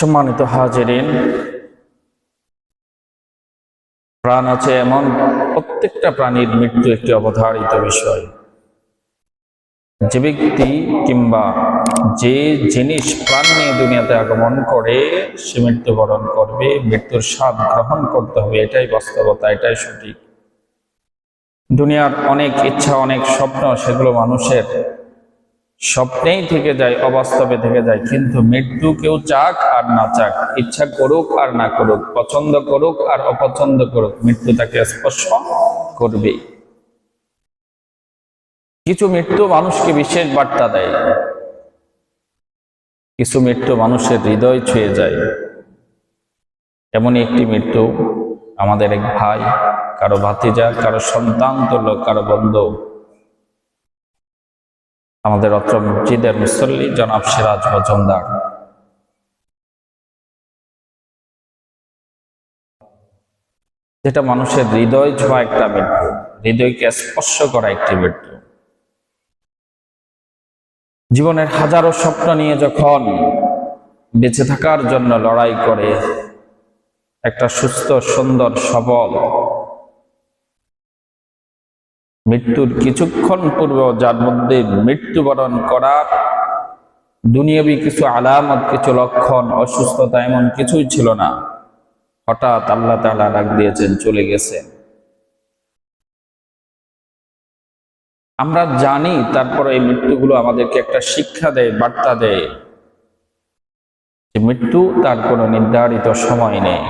সম্মানিত হাজিরিন, প্রাণ আছে এমন প্রত্যেকটা প্রাণীর মৃত্যু একটি অবধারিত বিষয়। যে ব্যক্তি কিংবা যে জিনিস প্রাণ নিয়ে দুনিয়াতে আগমন করে, সে মৃত্যুবরণ করবে, মৃত্যুর স্বাদ গ্রহণ করতে হবে, এটাই বাস্তবতা, এটাই সঠিক। দুনিয়ার অনেক ইচ্ছা, অনেক স্বপ্ন, সেগুলো মানুষের স্বপ্নেই থেকে যায়, অবাস্তবে থেকে যায়। কিন্তু মৃত্যু কেউ চাক আর না চাক। ইচ্ছা করুক আর না করুক, পছন্দ করুক আর অপছন্দ করুক, মৃত্যু তাকে স্পর্শ করবেই। কিছু মৃত্যু মানুষকে বিশেষ বার্তা দেয়। কিছু মৃত্যু মানুষের হৃদয় ছুঁয়ে যায়। এমনই একটি মৃত্যু আমাদের এক ভাই, কারও ভাতিজা, কারও সন্তান তুল্য, কারও বন্ধু। আমাদের অত্র মসজিদের মুসল্লি জনাব সিরাজ মজুমদার। যেটা মানুষের হৃদয় ছোঁয়া একটা মৃত্যু হৃদয়কে স্পর্শ করা একটি মৃত্যু জীবনের হাজারো স্বপ্ন নিয়ে যখন বেঁচে থাকার জন্য লড়াই করে, একটা সুস্থ, সুন্দর, সবল মৃত্যুর কিছুক্ষণ পূর্বে যার মধ্যে মৃত্যুবরণ করার দুনিয়াবি কিছু আলামত, কিছু লক্ষণ, অসুস্থতা এমন কিছুই ছিল না। হঠাৎ আল্লাহ তাআলা ডাক দিয়েছেন, চলে গেছেন আমরা জানি তারপরে এই মৃত্যুগুলো আমাদেরকে একটা শিক্ষা দেয়, বার্তা দেয় মৃত্যু তার কোনো নির্ধারিত সময় নেই।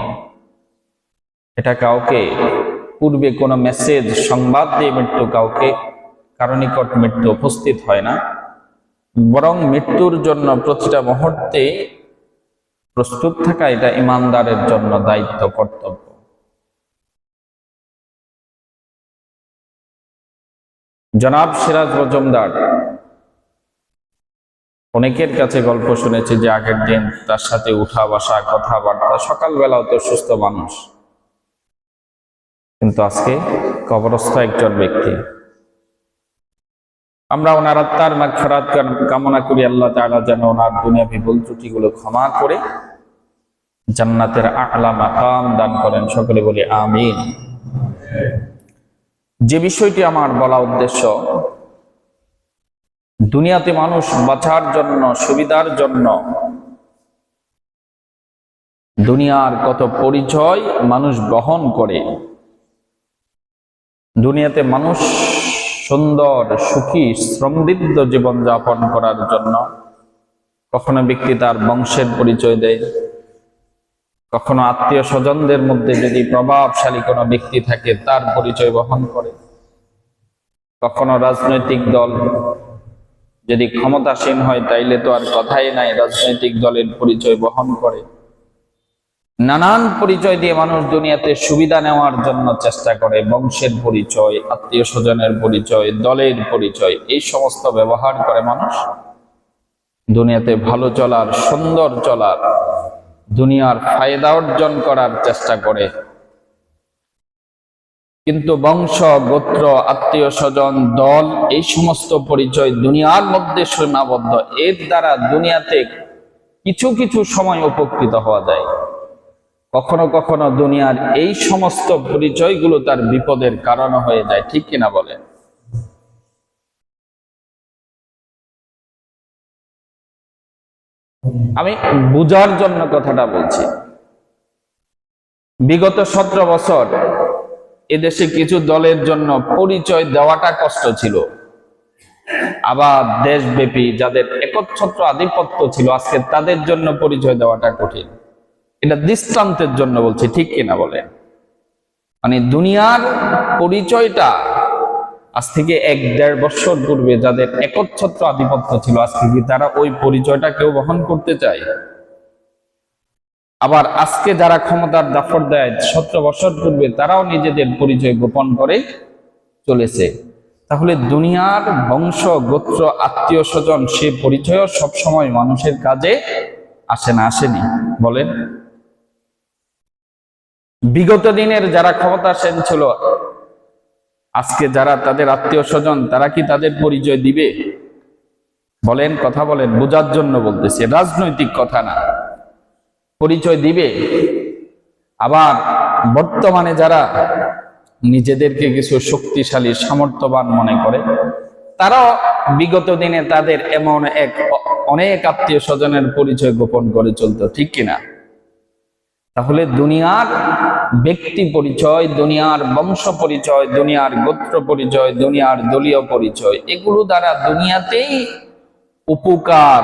এটা কাউকে পূর্বে কোনো মেসেজ সংবাদ দিয়ে মৃত্যু কাউকে, কারও নিকট মৃত্যু উপস্থিত হয় না। বরং মৃত্যুর জন্য প্রতিটা মুহূর্তে প্রস্তুত থাকা এটা ইমানদারের জন্য দায়িত্ব, কর্তব্য। জনাব সিরাজ মজুমদার, অনেকের কাছে গল্প শুনেছি যে আগের দিন তার সাথে উঠা বসা কথাবার্তা, সকালবেলাও তো সুস্থ মানুষ। কিন্তু আজকে কবরস্থ একজন ব্যক্তি। আমরা ওনার আত্মার মাগফিরাত কামনা করি, আল্লাহ তাআলা যেন ওনার দুনিয়া বিপুল ত্রুটিগুলো ক্ষমা করে জান্নাতের আলা মাকাম দান করেন। সকলে বলি আমিন। যে বিষয়টি আমার বলা উদ্দেশ্য, দুনিয়াতে মানুষ বাঁচার জন্য, সুবিধার জন্য দুনিয়ার কত পরিচয় মানুষ বহন করে দুনিয়াতে মানুষ সুন্দর, সুখী, সমৃদ্ধ জীবন যাপন করার জন্য কখনো ব্যক্তি তার বংশের পরিচয় দেয়, কখনো আত্মীয় স্বজনদের মধ্যে যদি প্রভাবশালী কোনো ব্যক্তি থাকে, তার পরিচয় বহন করে। কখনো রাজনৈতিক দল যদি ক্ষমতাসীন হয়, তাইলে তো আর কথাই নাই, রাজনৈতিক দলের পরিচয় বহন করে। নানান পরিচয় দিয়ে মানুষ দুনিয়াতে সুবিধা নেওয়ার জন্য চেষ্টা করে, বংশের পরিচয়, আত্মীয় স্বজনের পরিচয়, দলের পরিচয়, এই সমস্ত ব্যবহার করে মানুষ দুনিয়াতে ভালো চলার, সুন্দর চলার, দুনিয়ার ফায়দা অর্জন করার চেষ্টা করে। কিন্তু বংশ, গোত্র, আত্মীয় স্বজন, দল, এই সমস্ত পরিচয় দুনিয়ার মধ্যে সীমাবদ্ধ। এর দ্বারা দুনিয়াতে কিছু কিছু সময় উপকৃত হওয়া যায়। কখনো কখনো দুনিয়ার এই সমস্ত পরিচয়গুলো তার বিপদের কারণ হয়ে যায়, ঠিক কিনা বলে আমি বুঝার জন্য কথাটা বলছি। বিগত সতেরো বছর এদেশে কিছু দলের জন্য পরিচয় দেওয়াটা কষ্ট ছিল। আবার দেশব্যাপী যাদের একচ্ছত্র আধিপত্য ছিল, আজকে তাদের জন্য পরিচয় দেওয়াটা কঠিন। এটা দৃষ্টান্তের জন্য বলছি, ঠিক কিনা বলেন মানে দুনিয়ার পরিচয়টা আজ থেকে এক দেড় বছর পূর্বে যাদের একচ্ছত্র আধিপত্য ছিল আজকে কি তারা ওই পরিচয়টা কেউ বহন করতে চায়। আবার আজকে যারা ক্ষমতার দাফর দেয়, সতেরো বছর পূর্বে তারাও নিজেদের পরিচয় গোপন করে চলেছে। তাহলে দুনিয়ার বংশ, গোত্র, আত্মীয় স্বজন সে পরিচয় সবসময় মানুষের কাজে আসে না, আসেনি। বলেন। বিগত দিনের যারা ক্ষমতাসীন ছিল, আজকে যারা তাদের আত্মীয় স্বজন, তারা কি তাদের পরিচয় দিবে? বলেন, কথা বলেন, বোঝার জন্য বলতেছে, রাজনৈতিক কথা না। পরিচয় দিবে। আবার বর্তমানে যারা নিজেদেরকে কিছু শক্তিশালী, সামর্থ্যবান মনে করে, তারাও বিগত দিনে তাদের এমন এক অনেক আত্মীয় স্বজনের পরিচয় গোপন করে চলতো, ঠিক কিনা? তাহলে দুনিয়ার ব্যক্তি পরিচয়, দুনিয়ার বংশ পরিচয়, দুনিয়ার গোত্র পরিচয়, দুনিয়ার দলীয় পরিচয়, এগুলো দ্বারা দুনিয়াতেই উপকার,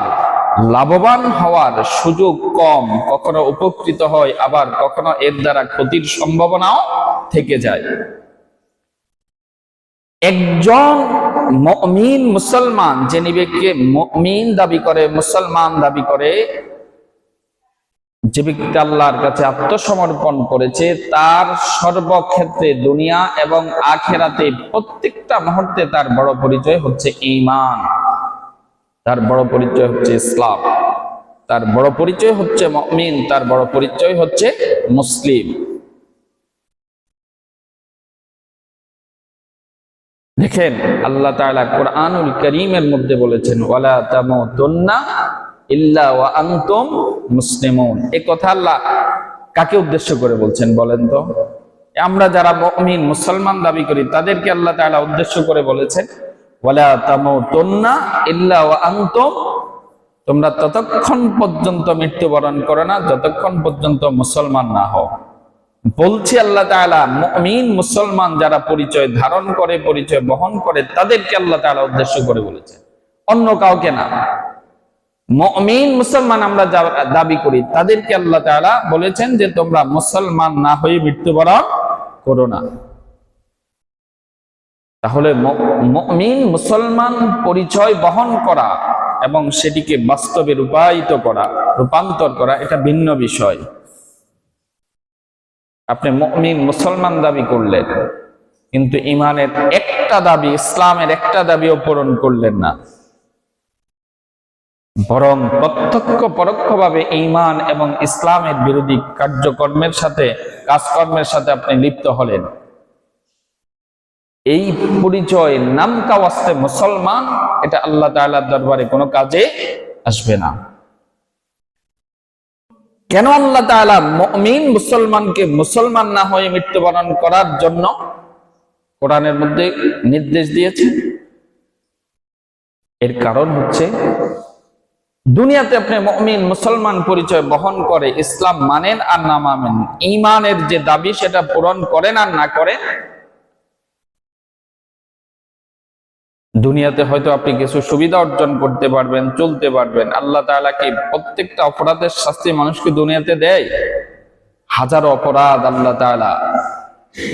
লাভবান হওয়ার সুযোগ কম। কখনো উপকৃত হয়, আবার কখনো এর দ্বারা ক্ষতির সম্ভাবনাও থেকে যায়। একজন মমিন মুসলমান, যে ব্যক্তিকে মমিন দাবি করে, মুসলমান দাবি করে যে ব্যক্তি আল্লাহর কাছে আত্মসমর্পণ করেছে, তার সর্বক্ষেত্রে দুনিয়া এবং আখেরাতে প্রত্যেকটা মুহূর্তে তার বড় পরিচয় হচ্ছে ইমান তার বড় পরিচয় হচ্ছে ইসলাম। তার বড় পরিচয় হচ্ছে মমিন, তার বড় পরিচয় হচ্ছে মুসলিম। দেখেন, আল্লাহ তাআলা কোরআনুল করিমের মধ্যে বলেছেন, ওয়ালা তামুতুন্না ইল্লা ওয়া আনতুম মুসলিমুন। এই কথা আল্লাহ কাকে উদ্দেশ্য করে বলছেন বলেন তো? আমরা যারা মুমিন, মুসলমান দাবি করি, তাদেরকে আল্লাহ তাআলা উদ্দেশ্য করে বলেছেন, ওয়ালা তামুতুন্না ইল্লা ওয়া আনতুম, তোমরা ততক্ষণ পর্যন্ত মৃত্যুবরণ করো না, যতক্ষণ পর্যন্ত মুসলমান না হও। বলছি আল্লাহ তাআলা, মুমিন, মুসলমান যারা পরিচয় ধারণ করে, পরিচয় বহন করে, তাদেরকে আল্লাহ তাআলা উদ্দেশ্য করে বলেছেন। অন্য কাউকে না। মুমিন, মুসলমান আমরা দাবি করি, তাদেরকে আল্লাহ তাআলা বলেছেন যে তোমরা মুসলমান না হয়ে মৃত্যুবরণ করো না। তাহলে মুমিন, মুসলমান পরিচয় বহন করা এবং সেটিকে বাস্তবে রূপায়িত করা, রূপান্তর করা, এটা ভিন্ন বিষয়। আপনি মুমিন, মুসলমান দাবি করলেন, কিন্তু ইমানের একটা দাবি, ইসলামের একটা দাবিও পূরণ করলেন না। বরং প্রত্যক্ষ পরোক্ষভাবে ইমান এবং ইসলামের বিরোধী কার্যকর্মের সাথে, কাজকর্মের সাথে আপনি লিপ্ত হলেন। এই পরিচয় নাম কাওয়াস্তে মুসলমান, এটা আল্লাহ তাআলার দরবারে কোনো কাজে আসবে না। কেন আল্লাহ তাআলা মুমিন মুসলমানকে মুসলমান না হয়ে মৃত্যুবরণ করার জন্য কোরআনের মধ্যে নির্দেশ দিয়েছে? এর কারণ হচ্ছে দুনিয়াতে আপনি মুমিন, মুসলমান পরিচয় বহন করে ইসলাম মানেন আর না মানেন, ইমানের যে দাবি সেটা পূরণ করেন আর না করেন, দুনিয়াতে হয়তো আপনি কিছু সুবিধা অর্জন করতে পারবেন, চলতে পারবেন। আল্লাহ তাআলা কি প্রত্যেকটা অপরাধের শাস্তি মানুষকে দুনিয়াতে দেয়? হাজারো অপরাধ আল্লাহ তাআলা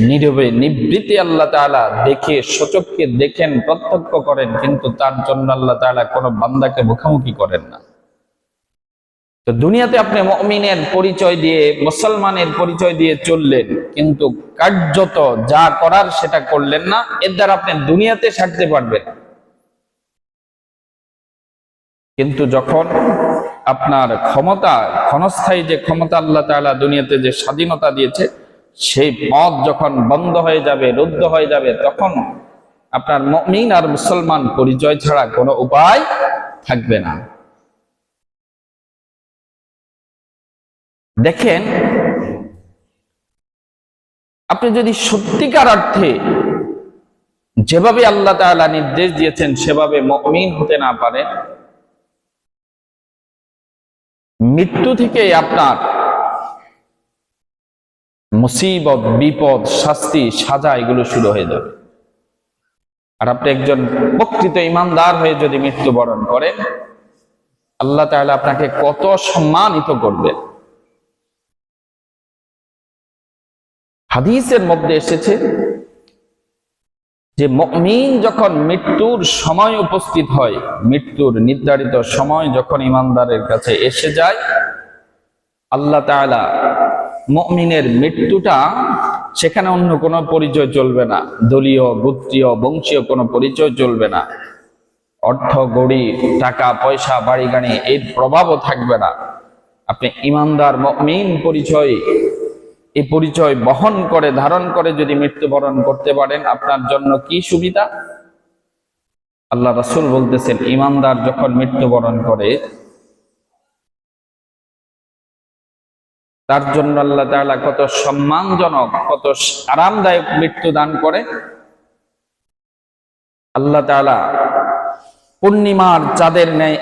নীরবে নিবৃত্তি আল্লাহ তাআলা দেখে, সচককে দেখেন, প্রত্যক্ষ করেন, কিন্তু তার জন্য আল্লাহ তাআলা কোনো বান্দাকে মুখামুখি করেন না। তো দুনিয়াতে আপনি মমিনের পরিচয় দিয়ে, মুসলমানের পরিচয় দিয়ে চললেন, কিন্তু কার্যত যা করার সেটা করলেন না, এর দ্বারা আপনি দুনিয়াতে সারতে পারবেন। কিন্তু যখন আপনার ক্ষমতা, ক্ষণস্থায়ী যে ক্ষমতা আল্লাহ তাআলা দুনিয়াতে যে স্বাধীনতা দিয়েছে সেই পথ যখন বন্ধ হয়ে যাবে, রুদ্ধ হয়ে যাবে, তখন আপনার মমিন আর মুসলমান পরিচয় ছাড়া কোনো উপায় থাকবে না। দেখেন, আপনি যদি সত্যিকার অর্থে যেভাবে আল্লাহ তাআলা নির্দেশ দিয়েছেন, সেভাবে মমিন হতে না পারেন, মৃত্যু থেকে আপনার মুসিবত, বিপদ, শাস্তি, সাজা, এগুলো শুরু হয়ে যাবে। আর আপনি একজন প্রকৃত ইমানদার হয়ে যদি মৃত্যুবরণ করেন, আল্লাহ তাআলা আপনাকে কত সম্মানিত করবেন হাদিসের মধ্যে এসেছে যে মমিন যখন মৃত্যুর সময় উপস্থিত হয়, মৃত্যুর নির্ধারিত সময় যখন ইমানদারের কাছে এসে যায়, আল্লাহ তাআলা মমিনের মৃত্যুটা সেখানে অন্য কোনো পরিচয় চলবে না। দলীয়, গোত্রীয়, বংশীয় কোনো পরিচয় চলবে না। অর্থ, গড়ি, টাকা, পয়সা, বাড়ি, গাড়ি, এর প্রভাবও থাকবে না। আপনি ইমানদার মমিন পরিচয় এই পরিচয় বহন করে, ধারণ করে যদি মৃত্যুবরণ করতে পারেন, আপনার জন্য কি সুবিধা? আল্লাহ রাসূল বলতেছেন, ইমানদার যখন মৃত্যুবরণ করে তার জন্য আল্লাহ তাআলা কত সম্মানজনক, কত আরামদায়ক মৃত্যু দান করে। আল্লাহ তাআলা পূর্ণিমার চাঁদের ন্যায়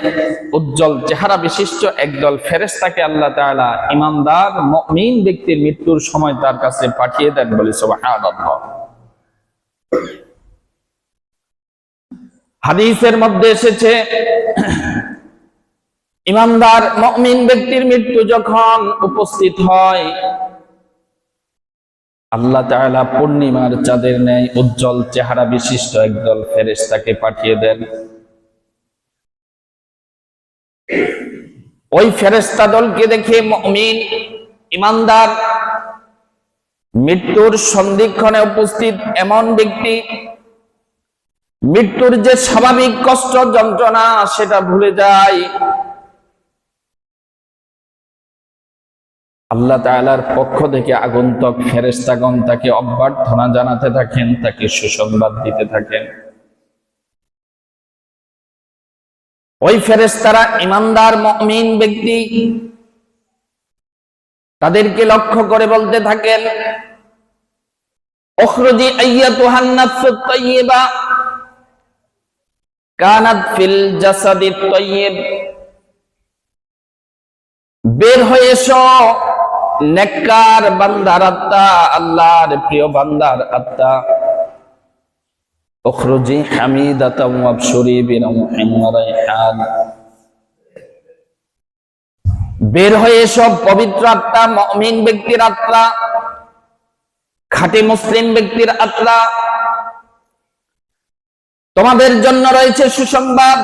উজ্জ্বল চেহারা বিশিষ্ট একদল ফেরেশতাকে আল্লাহ তাআলা ইমানদার, মুমিন ব্যক্তির মৃত্যুর সময় তার কাছে পাঠিয়ে দেন বলে হাদিসের মধ্যে এসেছে ইমানদার মুমিন ব্যক্তির মৃত্যু যখন উপস্থিত হয়, আল্লাহ তাআলা পূর্ণিমার চাঁদের ন্যায় উজ্জ্বল চেহারা বিশিষ্ট একদল ফেরেশতাকে পাঠিয়ে দেন। ওই ফেরেশতা দলকে দেখে মুমিন, ইমানদার মৃত্যুর সন্ধিক্ষণে উপস্থিত এমন ব্যক্তি, মৃত্যুর যে স্বাভাবিক কষ্ট যন্ত্রণা সেটা ভুলে যায়। আল্লাহ তালার পক্ষ থেকে আগন্তক ফেরেস্তাগণ তাকে অভ্যর্থনা জানাতে থাকেন, তাকে সুসংবাদ দিতে থাকেন। ওই ফেরেস্তারা ইমানদার, মমিন ব্যক্তি, তাদেরকে লক্ষ্য করে বলতে থাকেন অখরজি আইয়া তোহান্নাফ কানাত ফিল জাসাদি বের হয়ে এসো। নেককার বান্দার আত্মা আল্লাহর প্রিয় বান্দার আত্মা اخرجي حميدة وابشري بنوح وريحان বের হয়ে এসো পবিত্র আত্মা মুমিন ব্যক্তির আত্মা খাঁটি মুসলিম ব্যক্তির আত্মা তোমাদের জন্য রয়েছে সুসংবাদ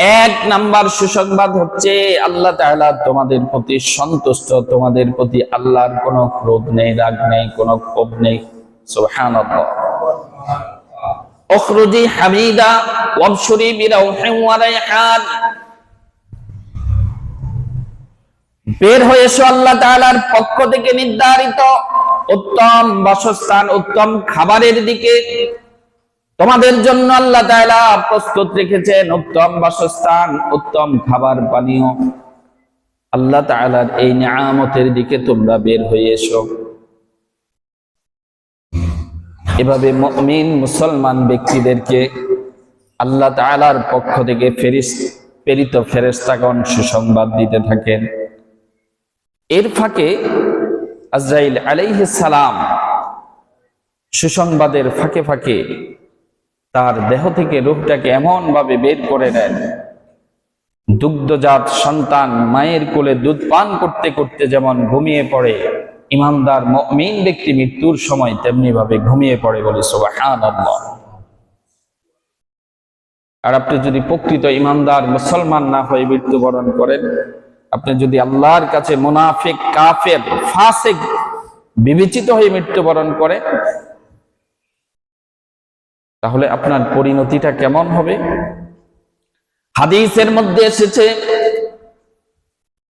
এক নাম্বার সুসংবাদ হচ্ছে, আল্লাহ তাহলা তোমাদের প্রতি সন্তুষ্ট, তোমাদের প্রতি আল্লাহর কোনো ক্রোধ নেই, রাগ নেই, কোনো ক্ষোভ নেই। সোহান অখরুজি হামিদা ওয়াবসুরি বিরাউহান বের হয়ে এসো আল্লাহ তাআলার পক্ষ থেকে নির্ধারিত উত্তম বাসস্থান, উত্তম খাবারের দিকে। তোমাদের জন্য আল্লাহ তাআলা প্রস্তুত রেখেছেন উত্তম বাসস্থান, উত্তম খাবার পানীয়। আল্লাহ তাআলার এই নিয়ামতের দিকে তোমরা বের হয়ে এসো। এভাবে মুমিন, মুসলমান ব্যক্তিদেরকে আল্লাহ তাআলার পক্ষ থেকে ফেরিস, প্রেরিত ফেরেশতাগণ সুসংবাদ দিতে থাকেন। এর ফাঁকে আজরাইল আলাইহিস সালাম সুসংবাদের ফাঁকে ফাঁকে তার দেহ থেকে রূপটাকে এমন ভাবে বের করে নেন। দুগ্ধজাত সন্তান মায়ের কোলে দুধ পান করতে করতে যেমন ঘুমিয়ে পড়ে, ইমানদার মুমিন ব্যক্তি মৃত্যুর সময় তেমনি ভাবে ঘুমিয়ে পড়ে বলে আর আপনি যদি প্রকৃত ইমানদার মুসলমান না হয়ে মৃত্যুবরণ করেন, আপনি যদি আল্লাহর কাছে মুনাফিক, কাফের, ফাসিক, বিবেচিত হয়ে মৃত্যুবরণ করে তাহলে আপনার পরিণতিটা কেমন হবে? হাদিসের মধ্যে এসেছে,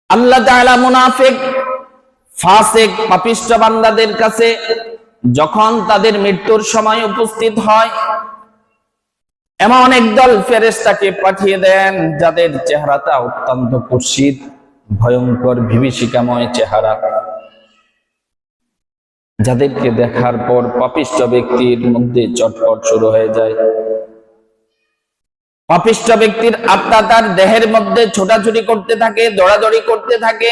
আল্লাহ তাআলা মুনাফিক, ফাসিক পাপিষ্ঠ বান্দাদের কাছে যখন তাদের মৃত্যুর সময় উপস্থিত হয়, এমন একদল ফেরেশতাকে পাঠিয়ে দেন, যাদের চেহারাটা অত্যন্ত কুৎসিত, ভয়ঙ্কর, বিভীষিকাময় চেহারা। যাদেরকে দেখার পর পাপিষ্ঠ ব্যক্তির মধ্যে চটপট শুরু হয়ে যায়। পাপিষ্ঠ ব্যক্তির আত্মা তার দেহের মধ্যে ছোটাছুটি করতে থাকে, দৌড়াদৌড়ি করতে থাকে।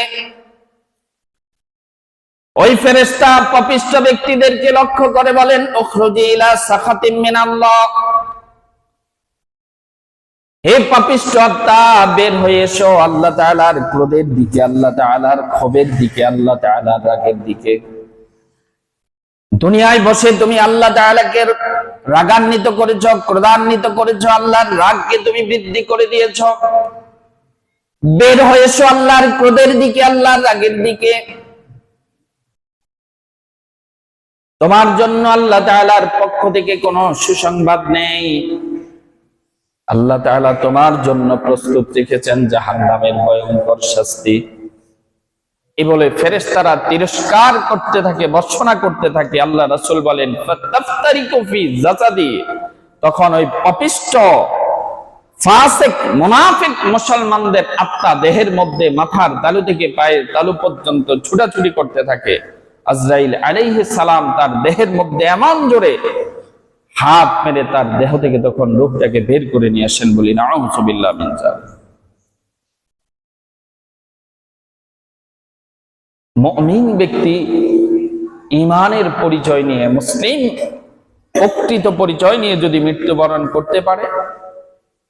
ওই ফেরেশতা পাপিষ্ঠ ব্যক্তিদেরকে লক্ষ্য করে বলেন হে পাপিষ্ঠ আত্মা, বের হয়ে এসো আল্লাহ তাআলার ক্রোধের দিকে, আল্লাহ তাআলার ক্ষোভের দিকে, আল্লাহ তাআলার রাগের দিকে। দুনিয়ায় বসে তুমি আল্লাহ তাআলাকে রাগান্বিত করেছ, ক্রোধান্বিত করেছ, আল্লাহর রাগকে তুমি বৃদ্ধি করে দিয়েছ। বের হয়েছো আল্লাহর ক্রোধের দিকে, আল্লাহর রাগের দিকে। তোমার জন্য আল্লাহ তাআলার পক্ষ থেকে কোনো সুসংবাদ নেই। আল্লাহ তাআলা তোমার জন্য প্রস্তুত রেখেছেন জাহান্নামের ভয়ঙ্কর শাস্তি। এই বলে ফেরেশতারা তিরস্কার করতে থাকে বর্ষনা করতে থাকে। আল্লাহ রাসূল বলেন তখন ওই ফাসেক, মোনাফিক মুসলমানদের আত্মা দেহের মধ্যে মাথার তালু থেকে পায়ের তালু পর্যন্ত ছুটাছুটি করতে থাকে। আজরাইল আলাইহিস সালাম তার দেহের মধ্যে এমন জোরে হাত মেরে তার দেহ থেকে তখন রূপটাকে বের করে নিয়ে আসেন বলি না মুমিন ব্যক্তি ইমানের পরিচয় নিয়ে, মুসলিম প্রকৃত পরিচয় নিয়ে যদি মৃত্যুবরণ করতে পারে,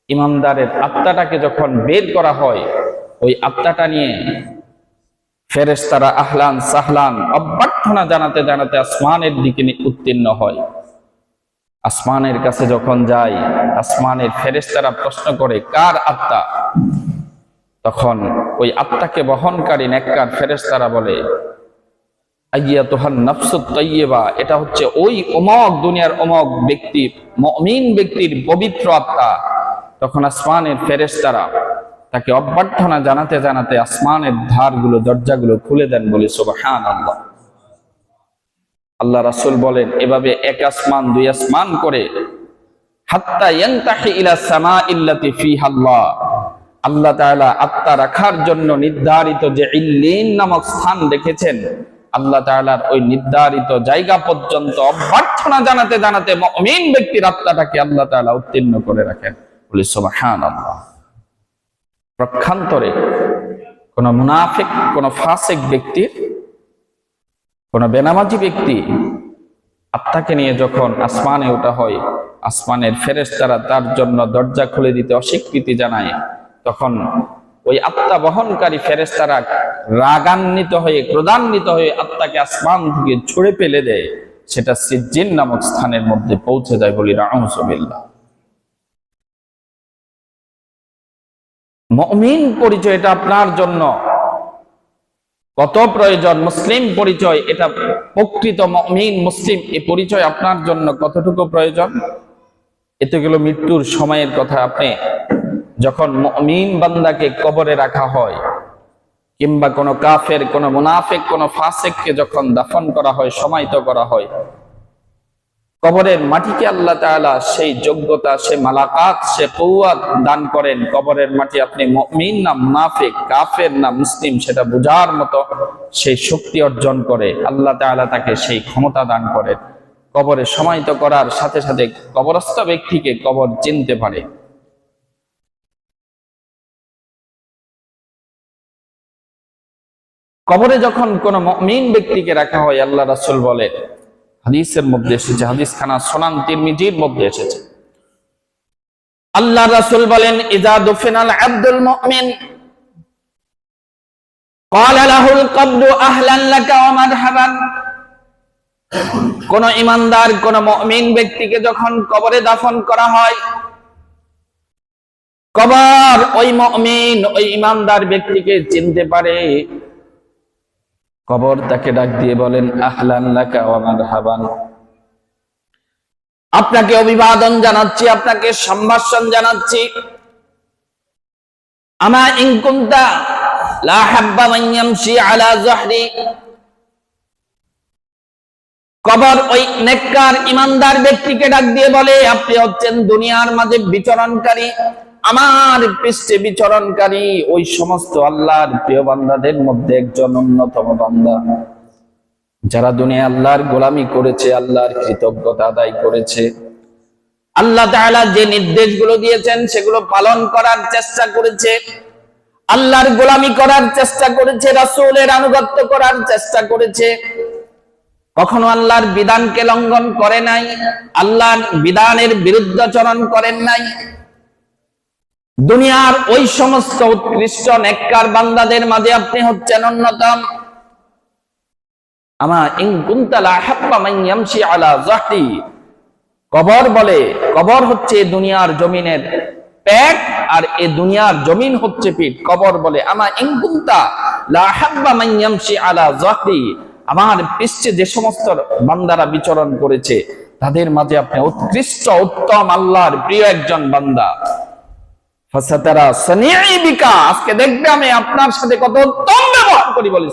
ইমানদারের আত্মাটাকে যখন বের করা হয়, ওই আত্মাটা নিয়ে ফেরেশতারা আহলান সাহলান অভ্যর্থনা জানাতে জানাতে আসমানের দিকে উত্তীর্ণ হয়। আসমানের কাছে যখন যায়, আসমানের ফেরেশতারা প্রশ্ন করে, কার আত্মা? তখন ওই আত্মাকে বহনকারী নেককার ফেরেশতারা বলে আইয়া তোহার নফসুত তৈবা এটা হচ্ছে ওই অমক দুনিয়ার অমক ব্যক্তি, মমিন ব্যক্তির পবিত্র আত্মা। তখন আসমানের ফেরেশতারা তাকে অভ্যর্থনা জানাতে জানাতে আসমানের ধারগুলো, দরজাগুলো খুলে দেন, বলে সুবহান আল্লাহ আল্লাহ রাসূল বলেন, এভাবে এক আসমান, দুই আসমান করে, হাত্তা ইলা সামা ইল্লাতি ফিহা আল্লাহ তাআলা আত্মা রাখার জন্য নির্ধারিত যে ইল্লিন নামক স্থান রেখেছেন, আল্লাহ তাআলার ওই নির্ধারিত জায়গা পর্যন্ত অভ্যর্থনা জানাতে জানাতে মুমিন ব্যক্তির আত্মাটাকে আল্লাহ তাআলা উত্তীর্ণ করে রাখেন। প্রক্ষান্তরে কোন মুনাফিক, কোন ফাসিক ব্যক্তির, কোন বেনামাজি ব্যক্তি আত্মাকে নিয়ে যখন আসমানে ওঠা হয়, আসমানের ফেরেশতারা তার জন্য দরজা খুলে দিতে অস্বীকৃতি জানায় তখন ওই আত্মা বহনকারী ফেরেশতারা রাগান্বিত হয়ে, ক্রোধান্বিত হয়ে আত্মাকে আসমান থেকে ছুড়ে ফেলে দেয়। সেটা সিজ্জিন নামক স্থানের মধ্যে পৌঁছে যায় বলি রাহমসবিল্লাহ মমিন পরিচয়টা আপনার জন্য। কত প্রয়োজন? মুসলিম পরিচয় এটা প্রকৃত মমিন, মুসলিম এই পরিচয় আপনার জন্য কতটুকু প্রয়োজন? এতে গেল মৃত্যুর সময়ের কথা আপনি যখন মমিন বান্দাকে কবরে রাখা হয়, কিংবা কোনো কাফের, কোনো মুনাফেক, কোনো ফাসেককে যখন দাফন করা হয়, সমাহিত করা হয়, কবরের মাটিকে আল্লাহ তাআলা সেই যোগ্যতা সে মালাকাত সে কৌয়াত দান করেন। কবরের মাটি আপনি মুমিন না মুনাফিক, কাফের না মুসলিম, সেটা বোঝার মতো সেই শক্তি অর্জন করে। আল্লাহ তাআলা তাকে সেই ক্ষমতা দান করেন। কবরে সমাহিত করার সাথে সাথে কবরস্থ ব্যক্তিকে কবর চিনতে পারে। কবরে যখন কোন মুমিন ব্যক্তিকে রাখা হয় আল্লাহ রাসূল বলে হাদিসের মধ্যে এসেছে হাদিস খানা সোনান তিরমিজির মধ্যে এসেছে আল্লাহ রাসূল বলেন ইজা দুফিনাল আব্দুল মুমিন قال له القبر اهلا لك ومرحبا কোন ইমানদার কোন মুমিন ব্যক্তিকে যখন কবরে দাফন করা হয় কবর ওই মুমিন ওই ইমানদার ব্যক্তিকে চিনতে পারে কবর তাকে ডাক দিয়ে বলেন, আহলান লাকা মারহাবান। আপনাকে অভিবাদন জানাচ্ছি, আপনাকে সম্ভাষণ জানাচ্ছি। আমা ইনকুনতা লা হাব্বা মান ইয়ামশি আলা যহরি কবর ওই নেককার, ইমানদার ব্যক্তিকে ডাক দিয়ে বলে, আপনি হচ্ছেন দুনিয়ার মাঝে বিচরণকারী। আমার পৃষ্ঠে বিচরণকারী ওই সমস্ত আল্লাহর প্রিয় বান্দাদের মধ্যে একজন অন্যতম বান্দা। যারা দুনিয়া আল্লাহর গোলামি করেছে, আল্লাহর কৃতজ্ঞতা আদায় করেছে। আল্লাহ তাআলা যে নির্দেশগুলো দিয়েছেন, সেগুলো পালন করার চেষ্টা করেছে। আল্লাহর গোলামি করার চেষ্টা করেছে, রাসূলের আনুগত্য করার চেষ্টা করেছে। কখনো আল্লাহর বিধানকে লঙ্ঘন করে নাই, আল্লাহর বিধানের বিরুদ্ধাচরণ করেন নাই। দুনিয়ার ওই সমস্ত উৎকৃষ্ট নেককার বান্দাদের মাঝে আপনি হচ্ছেন অন্যতম। আমা ইন কুনতালা হাব্বা মান ইয়ামশি আলা যাহরি। কবর বলে, কবর হচ্ছে দুনিয়ার জমিনের পেট আর এ দুনিয়ার জমিন হচ্ছে পিঠ। কবর বলে, আমা ইন কুনতা লা হাব্বা মান ইয়ামশি আলা যাহরি। আমার পৃষ্ঠে যে সমস্ত বান্দারা বিচরণ করেছে, তাদের মাঝে আপনি উৎকৃষ্ট, উত্তম, আল্লাহর প্রিয় একজন বান্দা। আজকে দেখবে আমি আপনার সাথে কত উত্তম ব্যবহার করি, বলি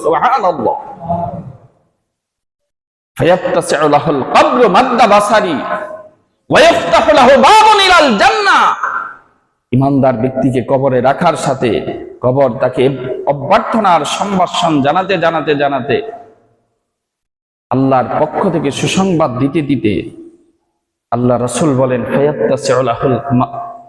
ইমানদার ব্যক্তিকে কবরে রাখার সাথে কবর তাকে অভ্যর্থনার সম্ভাষণ জানাতে জানাতে জানাতে আল্লাহর পক্ষ থেকে সুসংবাদ দিতে দিতে আল্লাহ রসুল বলেন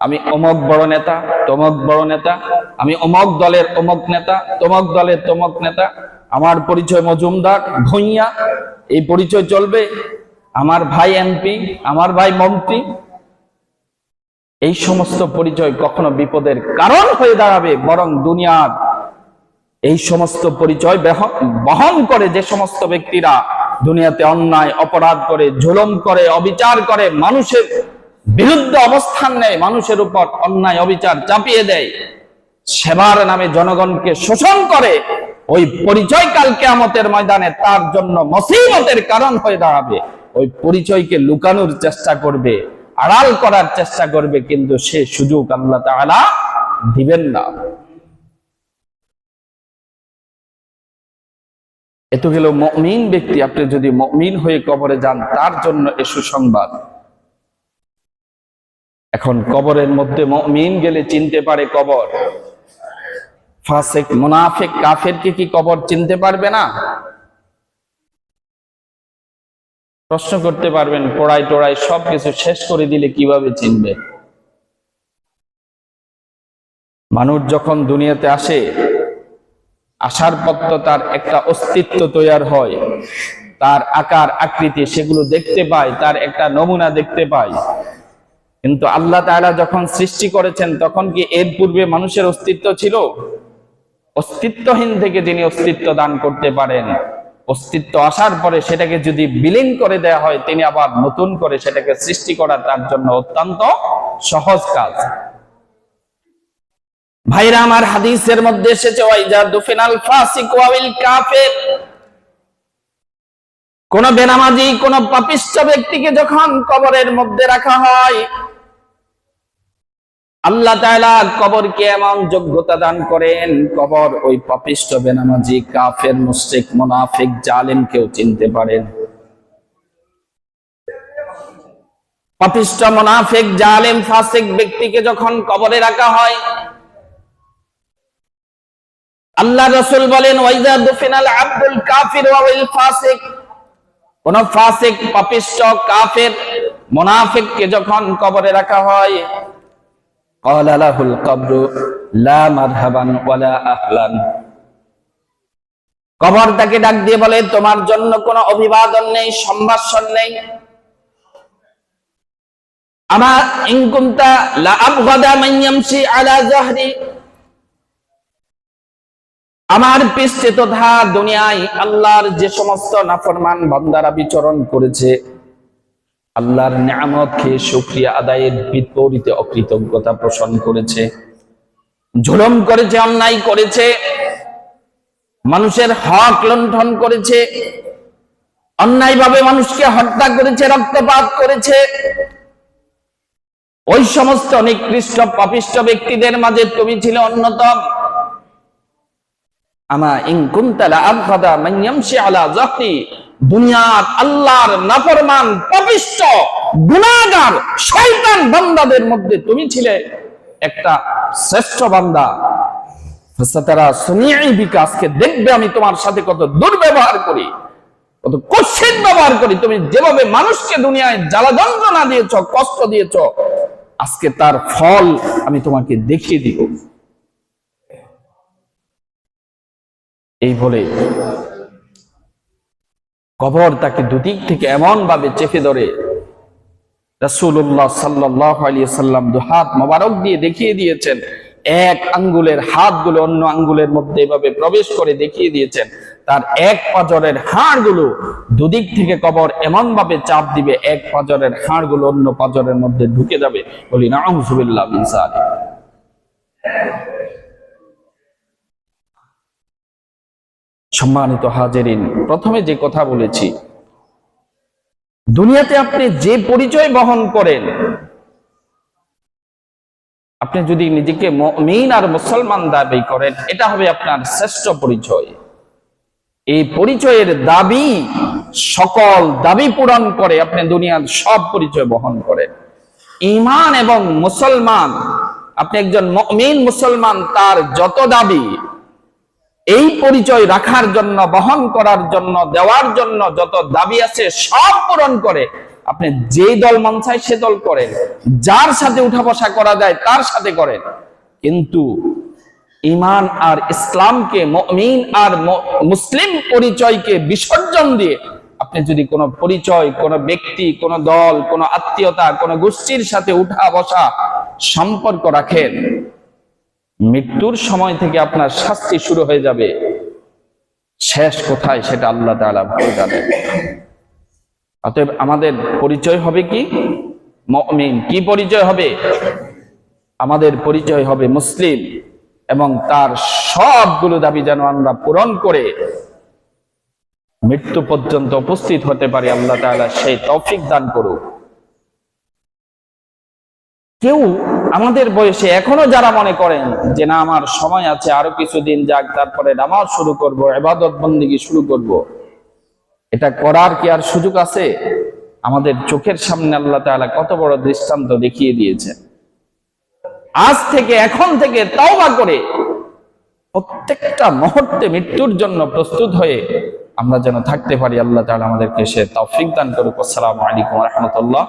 আমি অমক বড় নেতা, তমক বড় নেতা, আমি অমক দলের অমক নেতা, তমক দলের তমক নেতা, আমার পরিচয় মজুমদার ভইয়া এই পরিচয় চলবে আমার ভাই এমপি, আমার ভাই মন্ত্রী। এই সমস্ত পরিচয় কখনো বিপদের কারণ হয়ে দাঁড়াবে, বরং দুনিয়ার এই সমস্ত পরিচয় বহন করে যে সমস্ত ব্যক্তিরা দুনিয়াতে অন্যায়, অপরাধ করে ঝুলম করে, অবিচার করে, মানুষের বিরুদ্ধে অবস্থান নেয়, মানুষের উপর অন্যায় অবিচার চাপিয়ে দেয়। সেবার নামে জনগণকে শোষণ করে, ওই পরিচয় কাল কেয়ামতের ময়দানে তার জন্য মসিবতের কারণ হয়ে দাঁড়াবে। ওই পরিচয়কে লুকানোর চেষ্টা করবে, আড়াল করার চেষ্টা করবে, কিন্তু সে সুযোগ আল্লাহ তাআলা দিবেন না। এত গেল মমিন ব্যক্তি, আপনি যদি মমিন হয়ে কবরে যান, তার জন্য এ সুসংবাদ। এখন কবরের মধ্যে মমিন গেলে চিনতে পারে কবর। ফাসেক, মুনাফেক, কাফেরকে কি কবর চিনতে পারবে না? প্রশ্ন করতে পারবেন পড়াই টোড়াই সবকিছু শেষ করে দিলে কীভাবে চিনবে? মানুষ যখন দুনিয়াতে আসে, আসার তো তার একটা অস্তিত্ব তৈয়ার হয়। তার আকার, আকৃতি, সেগুলো দেখতে পায়, তার একটা নমুনা দেখতে পায়। কিন্তু আল্লাহ তাআলা যখন সৃষ্টি করেছেন, তখন কি এর পূর্বে মানুষের অস্তিত্ব ছিল? অস্তিত্বহীন থেকে যিনি অস্তিত্ব দান করতে পারেন, অস্তিত্ব আসার পরে সেটাকে যদি বিলীন করে দেয়া হয়, তিনি আবার নতুন করে সেটাকে সৃষ্টি করা তার জন্য অত্যন্ত সহজ কাজ। ভাইরা, আমার হাদিসের মধ্যে এসেছে কোন বেনামাজি, কোন পাপিষ্ঠ ব্যক্তিকে যখন কবরের মধ্যে রাখা হয় আল্লাহ তাআলা কবরকে এমন যোগ্যতা দান করেন, কবর ওই পাপিষ্ঠ বেনামাজি, কাফের, মুশরিক, মুনাফিক জালেম কেউ চিনতে পারেন। পাপিষ্ঠ, মুনাফিক, জালেম, ফাসিক ব্যক্তিকে যখন কবরে রাখা হয়, আল্লাহ রসুল বলেন ওয়াইজা দুফিনাল আব্দুল কাফির ওয়াল ফাসিক। কোন ফাসিক, পাপিষ্ঠ, কাফের, মুনাফিককে যখন কবরে রাখা হয় قال له القبر لا مرحبا ولا اهلا কবর তাকে ডাক দিয়ে বলে তোমার জন্য কোনো অভিবাদন নেই সম্ভাষণ নেই আমার ইনকুন্তা লা আবগাদা মান ইয়ামশি আলা জাহরি আমার পৃষ্ঠে তথা দুনিয়ায় আল্লাহর যে সমস্ত নাফরমান বান্দারা বিচরণ করেছে আল্লাহর নিয়ামত খেয়ে শুক্রিয়া আদায়ের বিপরীতে অকৃতজ্ঞতা পোষণ করেছে ঝুলম করেছে, অন্যায় করেছে, মানুষের হক লণ্ঠন করেছে, অন্যায়ভাবে মানুষকে হত্যা করেছে, রক্তপাত করেছে। ওই সমস্ত নিকৃষ্ট পাপিষ্ট ব্যক্তিদের মাঝে তুমি ছিল অন্যতম। আমা আবগাদা মাইয়ামশি আলা জাহরি। দুনিয়ার আল্লাহর নাফরমান পাপিষ্ট গুনাহগার, শয়তান বান্দাদের মধ্যে তুমি ছিলে একটা শ্রেষ্ঠ বান্দা। তারা বিকাশকে দেখবে আমি তোমার সাথে কত দুর্ব্যবহার করি, কত ব্যবহার করি। তুমি যেভাবে মানুষকে দুনিয়ায় জ্বালা যন্ত্রণা দিয়েছ, কষ্ট দিয়েছ, আজকে তার ফল আমি তোমাকে দেখিয়ে দিব। এই বলে কবর তাকে দুদিক থেকে এমন ভাবে চেপে ধরে। রাসূলুল্লাহ সাল্লাল্লাহু আলাইহি সাল্লাম দু হাত মোবারক দিয়ে দেখিয়ে দিয়েছেন। এক আঙ্গুলের হাতগুলো অন্য আঙ্গুলের মধ্যে এভাবে প্রবেশ করে দেখিয়ে দিয়েছেন। তার এক পাজরের হাড়গুলো দুদিক থেকে কবর এমন ভাবে চাপ দিবে, এক পাজরের হাড়গুলো অন্য পাজরের মধ্যে ঢুকে যাবে। বলি না সম্মানিত হাজেরিন, প্রথমে যে কথা বলেছি, দুনিয়াতে আপনি যে পরিচয় বহন করেন, আপনি যদি নিজেকে মিন আর মুসলমান দাবি করেন, এটা হবে আপনার শ্রেষ্ঠ পরিচয়। এই পরিচয়ের দাবি সকল দাবি পূরণ করে আপনি দুনিয়ার সব পরিচয় বহন করেন। ইমান এবং মুসলমান, আপনি একজন মিন মুসলমান, তার যত দাবি এই পরিচয় রাখার জন্য, বহন করার জন্য, দেওয়ার জন্য যত দাবি আছে সব পূরণ করে। আপনি যে দল মন চায় সে দল করেন। যার সাথে উঠা বসা করা যায় তার সাথে করেন। কিন্তু ইমান আর ইসলামকে মিন আর মুসলিম পরিচয়কে বিসর্জন দিয়ে আপনি যদি কোনো পরিচয়, কোন ব্যক্তি, কোন দল, কোন আত্মীয়তা, কোন গোষ্ঠীর সাথে উঠা বসা সম্পর্ক রাখেন মৃত্যুর সময় থেকে আপনার শাস্তি শুরু হয়ে যাবে। শেষ কোথায় সেটা আল্লাহ তাআলা ভালো জানেন। অতএব আমাদের পরিচয় হবে কি? মমিন কি পরিচয় হবে? আমাদের পরিচয় হবে মুসলিম এবং তার সবগুলো দাবি যেন আমরা পূরণ করে মৃত্যু পর্যন্ত উপস্থিত হতে পারি। আল্লাহ তাআলা সেই তৌফিক দান করুক। কেউ আমাদের বয়সে এখনও যারা মনে করেন যে না, আমার সময় আছে, আরও কিছুদিন যাক, তারপরে নামাজ শুরু করব এবাদত বন্দিগি শুরু করব, এটা করার কি আর সুযোগ আছে? আমাদের চোখের সামনে আল্লাহ তাআলা কত বড় দৃষ্টান্ত দেখিয়ে দিয়েছে আজ থেকে, এখন থেকে তওবা করে প্রত্যেকটা মুহূর্তে মৃত্যুর জন্য প্রস্তুত হয়ে আমরা যেন থাকতে পারি, আল্লাহ তাআলা আমাদেরকে সে তৌফিক দান করুক। আসসালামু আলাইকুম রহমতুল্লাহ।